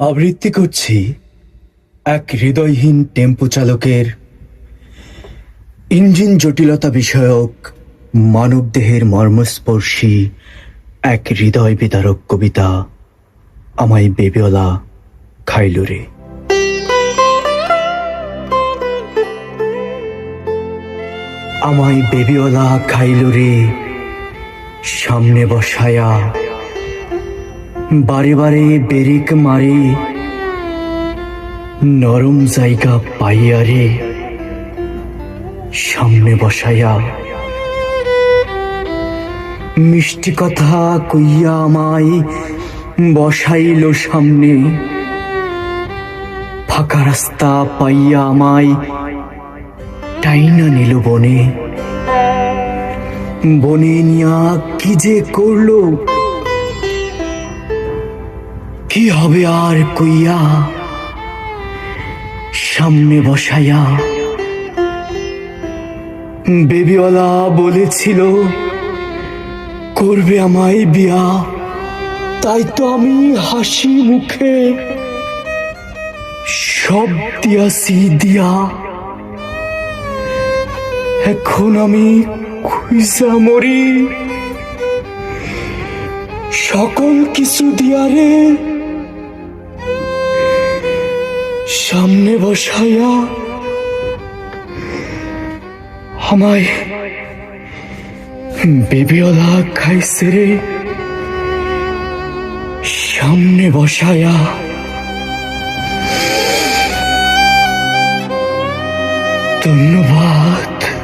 আবৃত্তি করছি এক হৃদয়হীন টেম্পো চালকের ইঞ্জিন জটিলতা বিষয়ক মানবদেহের মর্মস্পর্শী এক হৃদয় বিদারক কবিতা আমায় বেবিওলা খাইলো রে আমায় বেবিওলা খাইলো রে সামনে বসায়া বারে বারে বেরিক মারে। নরম জায়গা পাইয়া রে। সামনে বসাইয়া। মিষ্টি কথা কইয়া আমায় বসাইল সামনে। ফাঁকা রাস্তা পাইয়া আমায় টাইনা নিল বনে। বনে নিয়া কি যে করল? কি হবে আর কইয়া সামনে বসাইয়া বেবিওয়ালা বলেছিল, করবে আমায় বিয়া। তাই তো আমি হাসি মুখে সব দিয়াছি দিয়া। এখন আমি খুইজা মরি। সকল কিছু দিয়ারে সামনে বসাইয়া আমায় বেবিওলা খাইছে রে। সামনে বসায়া ধন্যবাদ।